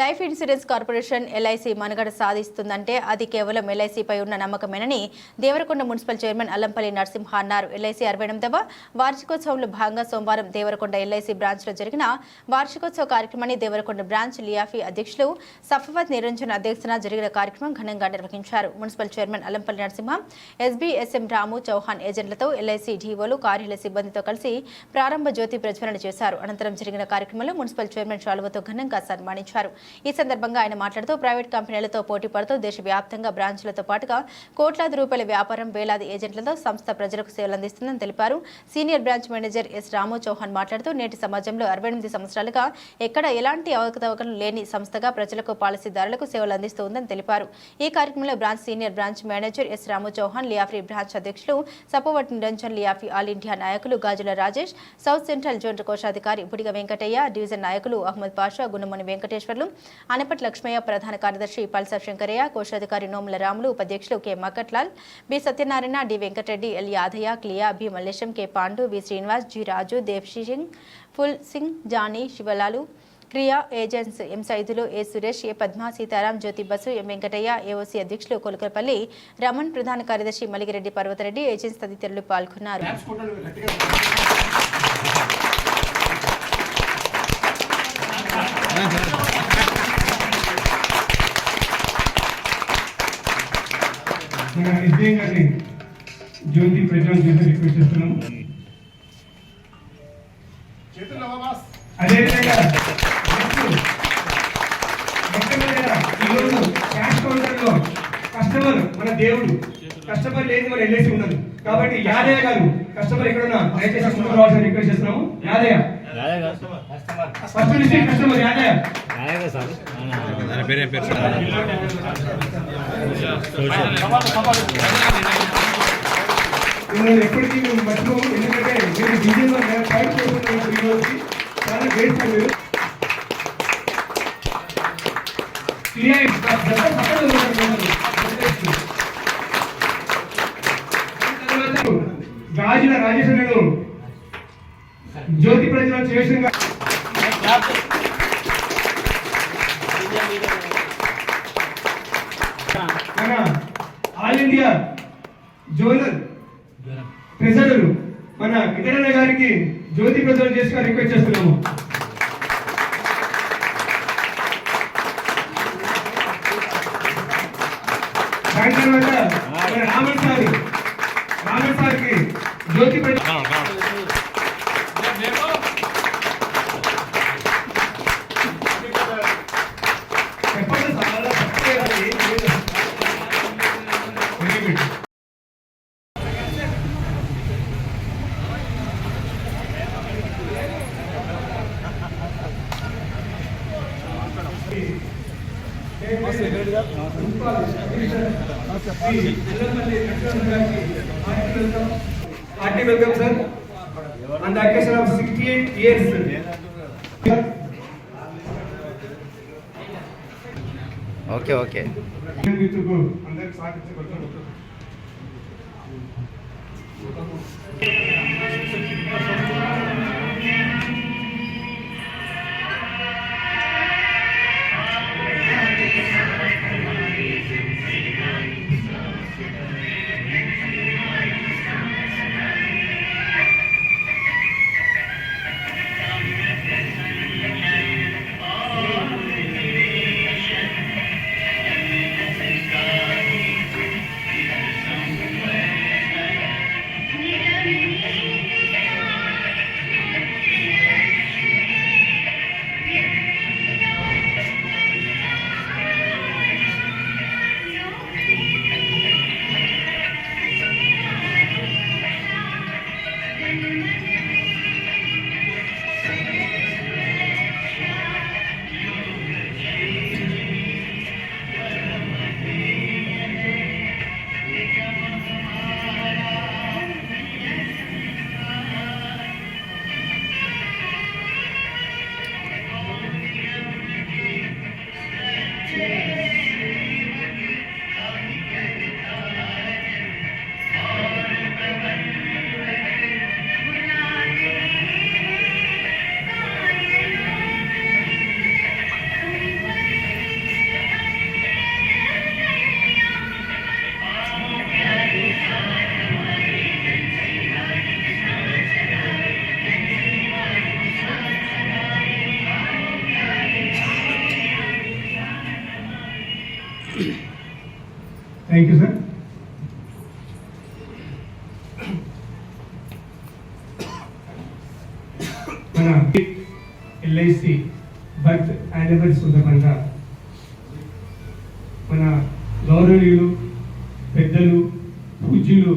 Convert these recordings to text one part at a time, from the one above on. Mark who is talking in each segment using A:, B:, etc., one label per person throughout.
A: Life insurance corporation LIC మనుగడ సాధిస్తుందంటే అది కేవలం ఎల్ఐసిపై ఉన్న నమ్మకమేనని దేవరకొండ మున్సిపల్ చైర్మన్ అల్లంపల్లి నరసింహ అన్నారు. ఎల్ఐసి అరవై ఎనిమిదవ వార్షికోత్సవంలో భాగంగా సోమవారం దేవరకొండ ఎల్ఐసి బ్రాంచ్లో జరిగిన వార్షికోత్సవ కార్యక్రమాన్ని దేవరకొండ బ్రాంచ్ లియాఫీ అధ్యక్షులు సఫవత్ నిరంజన్ అధ్యక్షతన జరిగిన కార్యక్రమం ఘనంగా నిర్వహించారు. Municipal chairman Allampalli Narasimha S B S M Ramu Chauhan ఏజెంట్లతో LIC డీఓలు కార్యాలయ సిబ్బందితో కలిసి ప్రారంభ జ్యోతి ప్రజ్వలన చేశారు. అనంతరం జరిగిన కార్యక్రమంలో మున్సిపల్ చైర్మన్ షాలువతో ఘనంగా సన్మానించారు. ఈ సందర్భంగా ఆయన మాట్లాడుతూ ప్రైవేట్ కంపెనీలతో పోటీ పడుతూ దేశవ్యాప్తంగా బ్రాంచ్లతో పాటుగా కోట్లాది రూపాయల వ్యాపారం వేలాది ఏజెంట్లతో సంస్థ ప్రజలకు సేవలు అందిస్తుందని తెలిపారు. Senior branch manager S Ramu Chauhan మాట్లాడుతూ నేటి సమాజంలో అరవై ఎనిమిది సంవత్సరాలుగా ఎక్కడ ఎలాంటి అవకతవకలు లేని సంస్థగా ప్రజలకు పాలసీదారులకు సేవలు అందిస్తోందని తెలిపారు. ఈ కార్యక్రమంలో branch senior branch manager S Ramu Chauhan లియాఫ్రీ branch అధ్యక్షులు సపోవట్ నిరంజన్ లియాఫీ ఆల్ ఇండియా నాయకులు Gajula Rajesh south central zone కోశాధికారి బుడిగ వెంకటయ్య డివిజన్ నాయకులు అహ్మద్ పాషా గుణమణి వెంకటేశ్వర్లు అనపటి లక్ష్మయ్య ప్రధాన కార్యదర్శి పల్సర్ శంకరయ్య కోశాధికారి నోముల రాములు ఉపాధ్యక్షులు K Makkatlal B Satyanarayana D Venkatareddy L Yadaiah క్లియా B Mallesham K Pandu V Srinivas G Raju Devshi Singh Phool Singh Johnny Shivalalu క్రియా agents M Saidulu A Suresh A Padma Sitaram Jyothi Basu M Venkataiah AOC అధ్యక్షులు కొలకరపల్లి రమణ్ ప్రధాన కార్యదర్శి Maligireddy Parvathareddy agents తదితరులు పాల్గొన్నారు.
B: మన SBI గారిని జ్యోతి ప్రజ్వలన చేసి రిక్వెస్ట్ చేస్తున్నాము అదేవిధంగా ఈరోజు క్యాష్ కౌంటర్లో కస్టమర్ మన దేవుడు కస్టమర్ లేదు మన ఎల్ఐసి ఉండదు కాబట్టి యాదయ్య గారు కస్టమర్ ఎక్కడున్నా దయచేసి ముందుకు రావాల్సిన రిక్వెస్ట్ చేస్తున్నాము. యాదయ్య. First customer Yadaiah.
C: దాని పేరు పేరు
B: నేను ఎప్పటికీ మేము మర్చిపోము ఎందుకంటే మీరు డీజేలో ఫైట్ చేస్తున్నారు ఈ రోజుకి చాలా గ్రేట్ఫుల్ మీరు సిఐ పక్కన ఉన్నారు. తర్వాత గాజుల రాజేశ్వరుడు జ్యోతి ప్రజల చేసిన మన ఆల్ ఇండియా జోనల్ ట్రెజరర్ మన వెంకటరణ గారికి జ్యోతి ప్రజలు చేసుకుని రిక్వెస్ట్ చేస్తున్నాము. Hearty welcome sir on the occasion of sixty eight years
C: okay okay
B: అందరికి సాగించగలుగుతారు థ్యాంక్ యూ సార్ మన ఎల్ఐసి బర్త్ యానివర్సరీ సందర్భంగా మన గౌరవీయులు పెద్దలు పూజ్యులు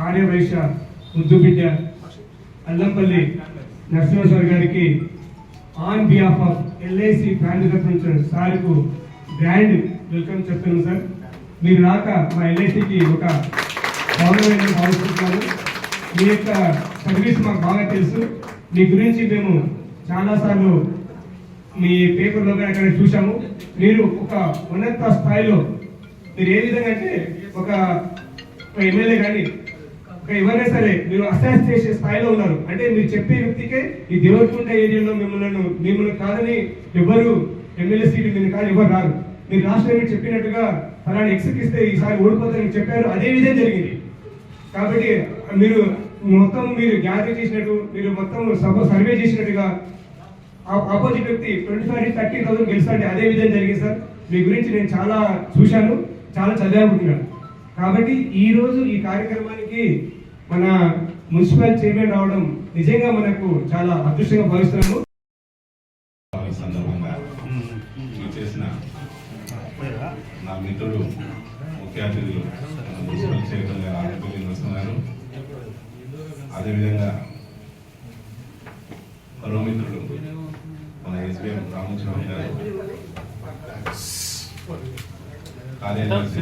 B: ఆర్యవైశ్య ముద్దుబిడ్డ అల్లంపల్లి నరసింహస్వామి గారికి on behalf of LIC family తరఫు సార్కు గ్రాండ్ వెల్కమ్ చెప్తాను సార్ మీరు రాక మా ఎల్ఐసికి ఒక గౌరవమైన భావిస్తున్నాను మీ యొక్క సర్వీస్ మాకు బాగా తెలుసు. మీ గురించి మేము చాలాసార్లు మీ పేపర్లో కానీ అక్కడ చూసాము మీరు ఒక ఉన్నత స్థాయిలో మీరు ఏ విధంగా అంటే ఒక ఎమ్మెల్యే కానీ ఒక ఎవరైనా సరే మీరు అసెస్ చేసే స్థాయిలో ఉన్నారు. అంటే మీరు చెప్పే వ్యక్తికే ఈ దేవరకుంట ఏరియాలో మిమ్మల్ని మిమ్మల్ని కాదని ఎవరు ఎమ్మెల్యే సీటు మీరు కాదు ఎవరు రారు. మీరు రాష్ట్రం మీరు చెప్పినట్టుగా ఫలానా ఎక్స్కిస్తే ఈసారి ఓడిపోతారని చెప్పారు. అదే విధంగా జరిగింది. కాబట్టి మీరు మొత్తం మీరు గ్యాదర్ చేసినట్టు మీరు మొత్తం సభ సర్వే చేసినట్టుగా ఆపోజిట్ వ్యక్తి ట్వంటీ ఫైవ్ థర్టీ థౌసండ్ గెలుస్తాంటే అదే విధంగా జరిగింది సార్. మీ గురించి నేను చాలా చూశాను చాలా చదివానుకుంటున్నాను కాబట్టి ఈరోజు ఈ కార్యక్రమానికి మన మున్సిపల్ చైర్మన్ రావడం నిజంగా మనకు చాలా అదృష్టంగా భావిస్తున్నాము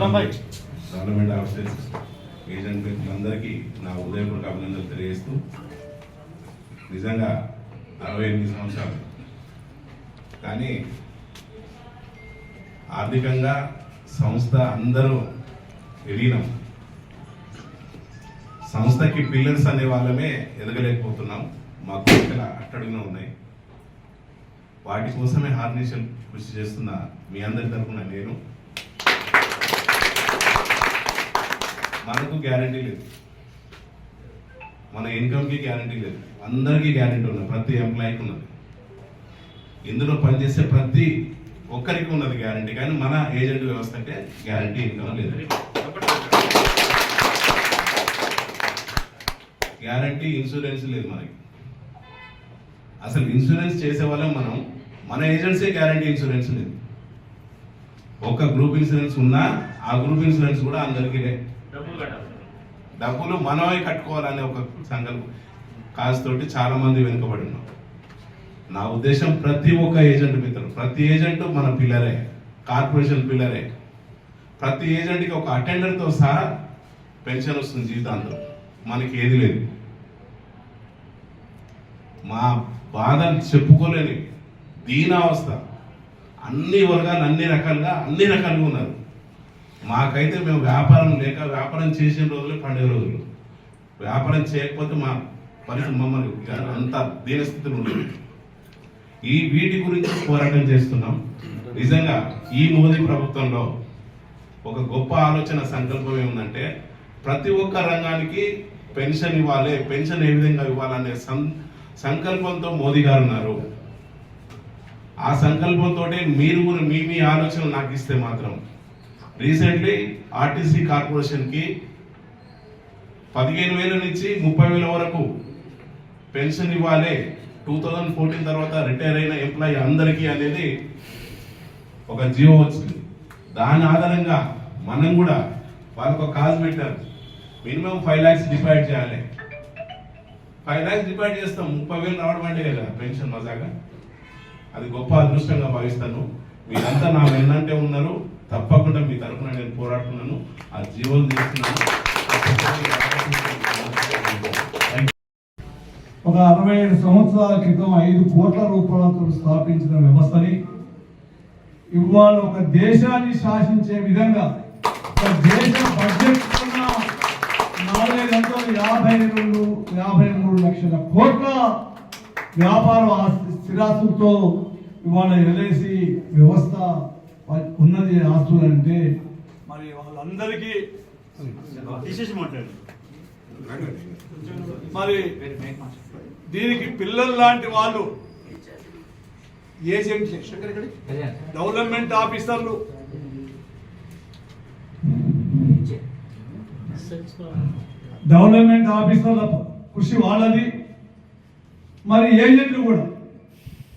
D: గవర్నమెంట్ ఆఫీసర్స్ ఏజెంట్ వ్యక్తులందరికీ నా ఉదయపూర్వక అభినందనలు తెలియజేస్తూ నిజంగా అరవై ఎనిమిది సంవత్సరాలు. కానీ ఆర్థికంగా సంస్థ అందరూ విలీనం. సంస్థకి పిల్లర్స్ అనే వాళ్ళమే ఎదగలేకపోతున్నాం. మా కోరికల అట్టడుగున ఉన్నాయి. వాటి కోసమే హార్నిషన్ కృషి చేస్తున్న మీ అందరి తరఫున నేను మనకు గ్యారంటీ లేదు. మన ఇన్కమ్కి గ్యారంటీ లేదు. అందరికీ గ్యారంటీ ఉన్నది. ప్రతి ఎంప్లాయీకి ఉన్నది. ఇందులో పనిచేసే ప్రతి ఒక్కరికి ఉన్నది గ్యారంటీ కానీ మన ఏజెంట్ వ్యవస్థ అంటే గ్యారంటీ ఇన్కమ్ లేదు. గ్యారంటీ ఇన్సూరెన్స్ లేదు మనకి. అసలు ఇన్సూరెన్స్ చేసే వాళ్ళం మనం. మన ఏజెన్సీ గ్యారంటీ ఇన్సూరెన్స్ లేదు. ఒక గ్రూప్ ఇన్సూరెన్స్ ఉన్నా ఆ గ్రూప్ ఇన్సూరెన్స్ కూడా అందరికీ లేదు డబ్బులు మనమే కట్టుకోవాలనే ఒక సంకల్పం కాస్తోటి చాలామంది చాలా మంది వెనుకబడి ఉన్నాం నా ఉద్దేశం ప్రతి ఒక్క ఏజెంట్ మిత్రులు ప్రతి ఏజెంట్ మన పిల్లరే కార్పొరేషన్ పిల్లరే ప్రతి ఏజెంట్కి ఒక అటెండర్తో సహా పెన్షన్ వస్తుంది జీవితాంతం. మనకి ఏది లేదు. మా బాధ చెప్పుకోలేని దీనావస్థ. అన్ని వర్గాలు అన్ని రకాలుగా అన్ని రకాలుగా ఉన్నారు. మాకైతే మేము వ్యాపారం లేక వ్యాపారం చేసిన రోజులే పండుగ రోజులు. వ్యాపారం చేయకపోతే మా పరిస్థితి మమ్మల్ని అంత దీనస్థితిలో ఉండేది. ఈ వీటి గురించి పోరాటం చేస్తున్నాం. నిజంగా ఈ మోదీ ప్రభుత్వంలో ఒక గొప్ప ఆలోచన సంకల్పం ఏముందంటే ప్రతి ఒక్క రంగానికి పెన్షన్ ఇవ్వాలి పెన్షన్ ఏ విధంగా ఇవ్వాలనే సం- సంకల్పంతో మోదీ గారు ఉన్నారు. ఆ సంకల్పంతో మీరు మీ మీ ఆలోచన నాకు ఇస్తే మాత్రం రీసెంట్లీ ఆర్టీసీ కార్పొరేషన్కి పదిహేను వేల నుంచి ముప్పై వేల వరకు పెన్షన్ ఇవ్వాలి. టూ థౌజండ్ ఫోర్టీన్ తర్వాత రిటైర్ అయిన ఎంప్లాయీ అందరికీ అనేది ఒక జీవో వచ్చింది. దాని ఆధారంగా మనం కూడా వాళ్ళకు ఒక కాజ్ పెట్టారు. మినిమం ఫైవ్ ల్యాక్స్ డిపాజిట్ చేయాలి. ఫైవ్ ల్యాక్స్ డిపాజిట్ చేస్తాం. ముప్పై వేలు రావడం అంటే కదా పెన్షన్ మజాగా అది గొప్ప అదృష్టంగా భావిస్తాను. మీరంతా నా వెన్నంటే ఉన్నారు. తప్పకుండా మీ తరఫున నేను పోరాడుతున్నాను. ఆ జీవోలు చేస్తున్నాను
E: ఒక అరవై ఏడు సంవత్సరాల క్రితం ఐదు కోట్ల రూపాయలతో స్థాపించిన వ్యవస్థని ఇవాళ ఒక దేశాన్ని శాసించే విధంగా ఒక దేశ బడ్జెట్ నాలుగైదు వందల యాభై రెండు యాభై మూడు లక్షల కోట్ల వ్యాపార స్థిరాస్తులతో ఇవాళ ఎల్ఐసి వ్యవస్థ ఉన్నది ఆస్తులు అంటే మరి వాళ్ళందరికీ
F: తీసేసి మాట్లాడండి మరి దీనికి పిల్లలు లాంటి వాళ్ళు ఏజెంట్ డెవలప్మెంట్ ఆఫీసర్లు.
E: డెవలప్మెంట్ ఆఫీసర్ల కృషి వాళ్ళది. మరి ఏజెంట్లు కూడా.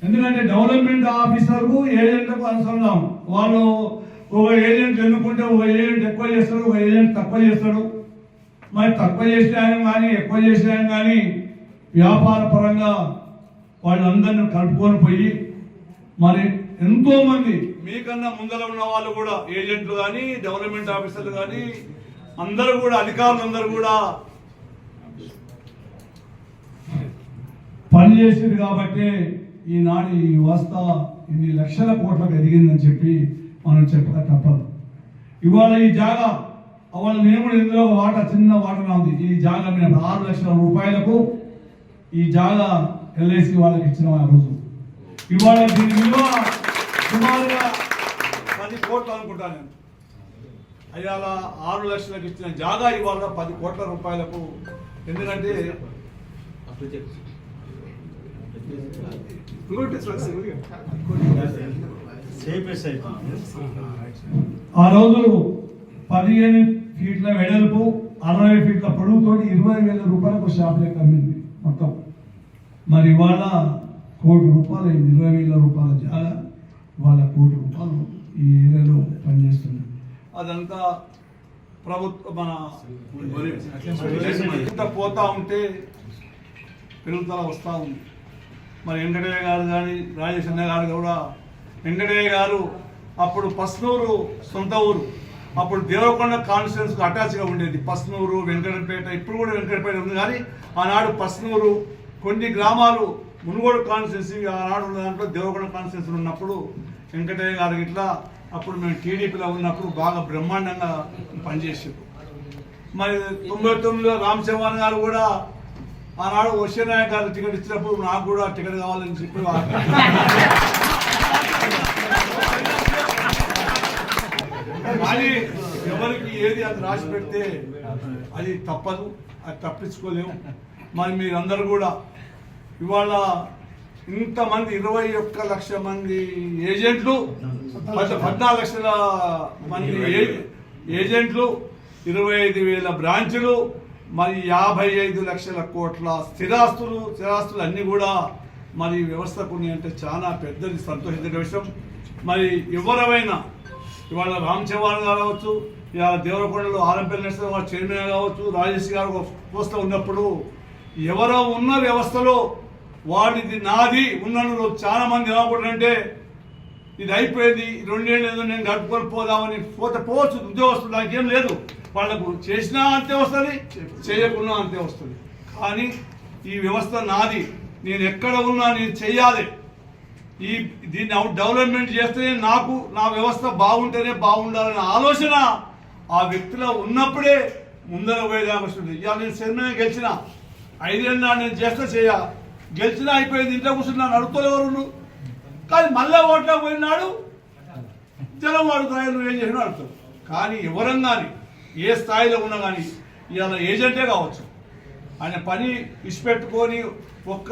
E: ఎందుకంటే డెవలప్మెంట్ ఆఫీసర్కు ఏజెంట్లకు అనుసంధానం. వాళ్ళు ఒక ఏజెంట్ ఎన్నుకుంటే ఒక ఏజెంట్ ఎక్కువ చేస్తాడు ఒక ఏజెంట్ తక్కువ చేస్తాడు. మరి తక్కువ చేసిన ఆయన కానీ ఎక్కువ చేసిన ఆయన కానీ వ్యాపార పరంగా వాళ్ళందరిని కలుపుకొని పోయి మరి ఎంతోమంది
F: మీకన్నా ముందర ఉన్న వాళ్ళు కూడా ఏజెంట్లు కానీ డెవలప్మెంట్ ఆఫీసర్లు కానీ అందరూ కూడా అధికారులు అందరూ కూడా
E: పనిచేసింది కాబట్టి ఈనాడు ఈ వ్యవస్థ ఇన్ని లక్షల కోట్లకు ఎదిగిందని చెప్పి మనం చెప్పక తప్పదు. ఇవాళ ఈ జాగా వాళ్ళ నేను కూడా ఇందులో వాట చిన్న వాటా ఉంది. ఈ జాగా మీద ఆరు లక్షల రూపాయలకు ఈ జాగా ఎల్ఐసి వాళ్ళకి ఇచ్చిన ఆ రోజు. ఇవాళ దీని విలువ సుమారుగా
F: పది కోట్లు అనుకుంటా నేను. అయ్యాల ఆరు లక్షలకు ఇచ్చిన జాగా ఇవాళ పది కోట్ల రూపాయలకు. ఎందుకంటే
E: ఆ రోజు పదిహేను ఫీట్ల వెడల్పు అరవై ఫీట్ల పొడవుతోటి ఇరవై వేల రూపాయలకు షాప్ లెక్క అమ్మింది మొత్తం మరి ఇవాళ కోటి రూపాయలు అయింది ఇరవై వేల రూపాయల జాగా ఇవాళ కోటి రూపాయలు ఈ ఏరియాలో పనిచేస్తుంది
F: అదంతా ప్రభుత్వ మన పోతా ఉంటే పెరుగుదల వస్తూ ఉంది మరి వెంకటయ్య గారు కానీ రాజేశన్న గారు కూడా. వెంకటయ్య గారు అప్పుడు పస్నూరు సొంత ఊరు. అప్పుడు దేవరకొండ కాన్స్టిట్యూన్స్కి అటాచ్గా ఉండేది. పస్నూరు వెంకటపేట ఇప్పుడు కూడా వెంకటపేట ఉంది. కానీ ఆనాడు పస్నూరు కొన్ని గ్రామాలు మునుగోడు కాన్స్టిట్యున్సీ ఆనాడు ఉన్న దాంట్లో దేవరకొండ కాన్స్టిట్యున్సీ ఉన్నప్పుడు వెంకటయ్య గారు ఇట్లా అప్పుడు మేము టీడీపీలో ఉన్నప్పుడు బాగా బ్రహ్మాండంగా పనిచేసారు మరి తొంభై తొమ్మిదిలో రామ్ చౌహాన్ గారు కూడా ఆనాడు నాయక్ గారు టికెట్ ఇచ్చినప్పుడు నాకు కూడా టికెట్ కావాలని చెప్పి కానీ ఎవరికి ఏది అది రాసి పెడితే అది తప్పదు అది తప్పించుకోలేము. మరి మీరందరూ కూడా ఇవాళ ఇంతమంది ఇరవై ఒక్క లక్ష మంది ఏజెంట్లు పద్నాలుగు లక్షల మంది ఏ- ఏజెంట్లు ఇరవై ఐదు వేల బ్రాంచులు మరి యాభై ఐదు లక్షల కోట్ల స్థిరాస్తులు స్థిరాస్తులు అన్నీ కూడా మరి వ్యవస్థకు అంటే చాలా పెద్దది సంతోషించిన విషయం. మరి ఎవరైనా ఇవాళ రామ్ చౌహాన్ గారు కావచ్చు ఇవాళ దేవరకొండలో ఆరంపల్లి నరసింహ గారు చైర్మన్ కావచ్చు రాజేష్ గారు ఒక పోస్ట్లో ఉన్నప్పుడు ఎవరో ఉన్న వ్యవస్థలో వాడిది నాది ఉన్నను చాలా మంది ఏమనుకుంటారంటే ఇది అయిపోయింది. రెండేళ్ళు ఏదో నేను గడుపుకొని పోదామని పోతే పోవచ్చు. ఉద్యోగస్తులు నాకు ఏం లేదు. వాళ్ళకు చేసినా అంతే వస్తుంది చేయకున్నా అంతే వస్తుంది. కానీ ఈ వ్యవస్థ నాది. నేను ఎక్కడ ఉన్నా నేను చెయ్యాలి. ఈ దీన్ని అవుట్ డెవలప్మెంట్ చేస్తేనే నాకు నా వ్యవస్థ బాగుంటేనే బాగుండాలనే ఆలోచన ఆ వ్యక్తిలో ఉన్నప్పుడే ముందర పోయేదాకా వస్తుంది. ఇవాళ నేను చైర్మన్ గెలిచిన ఐదేళ్ళ నేను చేస్తే చేయ గెలిచినా అయిపోయింది. ఇంట్లో కూర్చున్నాను నన్ను ఎవరు కానీ మళ్ళా ఓట్లో పోయినాడు? జనం అడుగుతారు నువ్వు ఏం చేసినా అడుగుతారు కానీ ఎవరం కానీ ఏ స్థాయిలో ఉన్నా కానీ ఇవాళ ఏజెంటే కావచ్చు. ఆయన పని ఇచ్చిపెట్టుకొని ఒక్క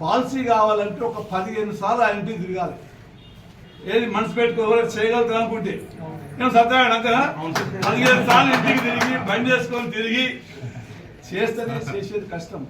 F: పాలసీ కావాలంటే ఒక పదిహేను సార్లు ఆయన ఇంటికి తిరగాలి. ఏది మనసు పెట్టుకో ఎవరైనా చేయగలుగుతారు అనుకుంటే? నేను సత్యాడు అంతేనా పదిహేను సార్లు ఇంటికి తిరిగి బండి చేసుకొని తిరిగి చేస్తేనే చేసేది కష్టం.